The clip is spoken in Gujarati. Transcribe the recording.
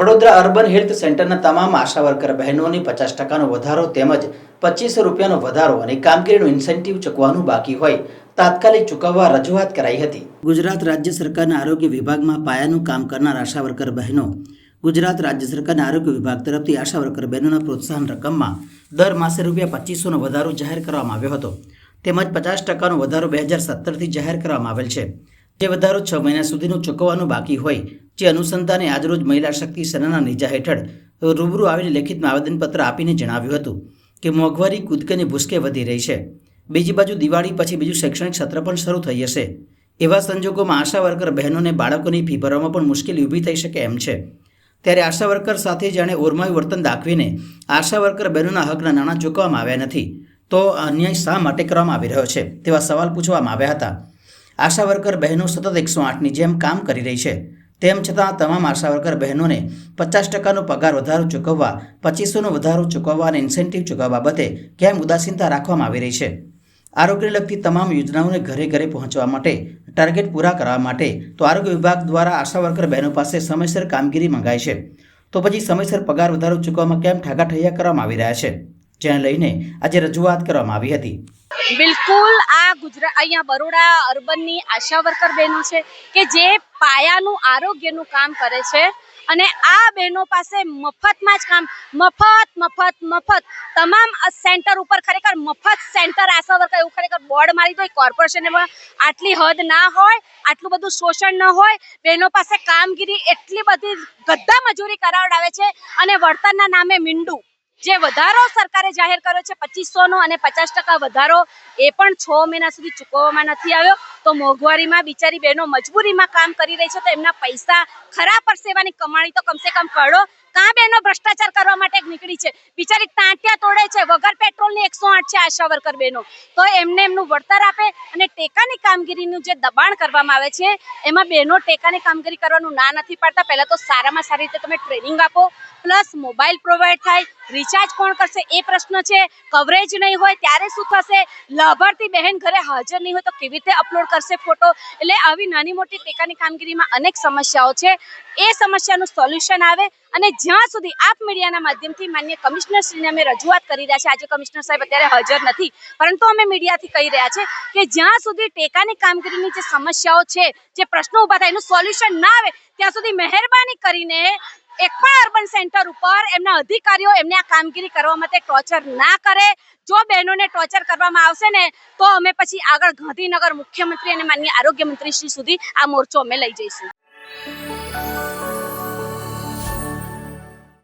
વડોદરા અર્બન હેલ્થ સેન્ટરના તમામ આશા વર્કર બહેનોની પચાસ ટકાનો વધારો તેમજ પચીસો રૂપિયાનો વધારો અને કામગીરીનું ઇન્સેન્ટિવ ચૂકવાનું બાકી હોય, તાત્કાલિક ચૂકવવા રજૂઆત કરાઈ હતી. ગુજરાત રાજ્ય સરકારના આરોગ્ય વિભાગમાં પાયાનું કામ કરનાર આશા વર્કર બહેનો, ગુજરાત રાજ્ય સરકારના આરોગ્ય વિભાગ તરફથી આશા વર્કર બહેનોના પ્રોત્સાહન રકમમાં દર માસે રૂપિયા પચીસોનો વધારો જાહેર કરવામાં આવ્યો હતો. તેમજ પચાસ ટકાનો વધારો બે હજાર સત્તરથી જાહેર કરવામાં આવેલ છે. જે વધારો છ મહિના સુધીનું ચૂકવવાનું બાકી હોય, જે અનુસંધાને આજરોજ મહિલા શક્તિ સેનાના નેજા હેઠળ રૂબરૂ આવીને લેખિતમાં આવેદનપત્ર આપીને જણાવ્યું હતું કે મોંઘવારી કૂદકેની ભૂસકે વધી રહી છે. બીજી બાજુ દિવાળી પછી બીજું શૈક્ષણિક સત્ર પણ શરૂ થઈ જશે એવા સંજોગોમાં આશા વર્કર બહેનોને બાળકોની ફી ભરવામાં પણ મુશ્કેલી ઊભી થઈ શકે એમ છે. ત્યારે આશા વર્કર સાથે જાણે ઓરમાયું વર્તન દાખવીને આશા વર્કર બહેનોના હકના નાણાં ચૂકવવામાં આવ્યા નથી. તો અન્યાય શા માટે કરવામાં આવી રહ્યો છે તેવા સવાલ પૂછવામાં આવ્યા હતા. આશા વર્કર બહેનો સતત એકસો આઠની જેમ કામ કરી રહી છે. તેમ છતાં તમામ આશા વર્કર બહેનોને પચાસ ટકાનો પગાર વધારો ચૂકવવા, પચીસોનો વધારો ચૂકવવા અને ઇન્સેન્ટિવ ચૂકવવા બાબતે કેમ ઉદાસીનતા રાખવામાં આવી રહી છે? આરોગ્યને લગતી તમામ યોજનાઓને ઘરે ઘરે પહોંચવા માટે, ટાર્ગેટ પૂરા કરવા માટે તો આરોગ્ય વિભાગ દ્વારા આશા વર્કર બહેનો પાસે સમયસર કામગીરી મંગાય છે. તો પછી સમયસર પગાર વધારો ચૂકવવામાં કેમ ઠાગાઠૈયા કરવામાં આવી રહ્યા છે? જેને લઈને આજે રજૂઆત કરવામાં આવી હતી. બિલકુલ, આ ગુજરાત અહીંયા બરોડા અર્બનની આશા વર્કર બહેનો છે કે જે પાયાનું, આરોગ્યનું કામ કરે છે અને આ બહેનો પાસે મફતમાં જ કામ, મફત મફત મફત, તમામ સેન્ટર ઉપર ખરેખર મફત સેન્ટર આશા વર્કર, એવું ખરેખર બોર્ડ મારી દો કોર્પોરેશનમાં આટલી હદ ના હોય, આટલું બધું શોષણ ન હોય, બહેનો પાસે કામગીરી એટલી બધી ગદ્દા મજૂરી કરાવડાવે છે અને વળતરના નામે મીંડું જે વધારો સરકારે જાહેર કર્યો છે પચીસોનો અને પચાસ ટકા વધારો એ પણ છ મહિના સુધી ચૂકવવામાં નથી આવ્યો. તો મોંઘવારીમાં બિચારી બહેનો મજબૂરીમાં કામ કરી રહી છે, તો એમના પૈસા ખરા પરસેવાની કમાણી તો કમસે કમ કાઢો કાં બહેનો ભ્રષ્ટાચાર કરવા માટે નીકળી છે? બિચારી ટાંટિયા તોડે છે, વગર પેટ્રોલની એકસો આઠ છે આશા વર્કર બહેનો તો એમને એમનું વળતર આપે અને ટેકાની કામગીરીનું જે દબાણ કરવામાં આવે છે, એમાં બહેનો ટેકાની કામગીરી કરવાનું ના નથી પાડતા. પહેલાં તો સારામાં સારી રીતે તમે ટ્રેનિંગ આપો, પ્લસ મોબાઈલ પ્રોવાઈડ થાય, રિચાર્જ કોણ કરશે એ પ્રશ્ન છે, કવરેજ નહીં હોય ત્યારે શું થશે? લાભાર્થી બહેન ઘરે હાજર નહીં હોય તો કેવી રીતે અપલોડ કરશે ફોટો? એટલે આવી નાની મોટી ટેકાની કામગીરીમાં અનેક સમસ્યાઓ છે. એ સમસ્યાનું સોલ્યુશન આવે અને જ્યાં સુધી આપ મીડિયાના માધ્યમથી માન્ય કમિશનરશ્રીને અમે રજૂઆત કરી રહ્યા છે આજે કમિશનર સાહેબ અત્યારે હાજર નથી, પરંતુ અમે મીડિયાથી કહી રહ્યા છે કે જ્યાં સુધી ટેકાની કામગીરીની જે સમસ્યાઓ છે, જે પ્રશ્નો ઊભા થાય, એનું સોલ્યુશન ના આવે, ત્યાં સુધી મહેરબાની કરીને એક પણ અર્બન સેન્ટર ઉપર એમના અધિકારીઓ એમને આ કામગીરી કરવા માટે ટોર્ચર ના કરે. જો બહેનોને ટોર્ચર કરવામાં આવશે ને, તો અમે પછી આગળ ગાંધીનગર મુખ્યમંત્રી અને માન્ય આરોગ્ય મંત્રી શ્રી સુધી આ મોરચો અમે લઈ જઈશું.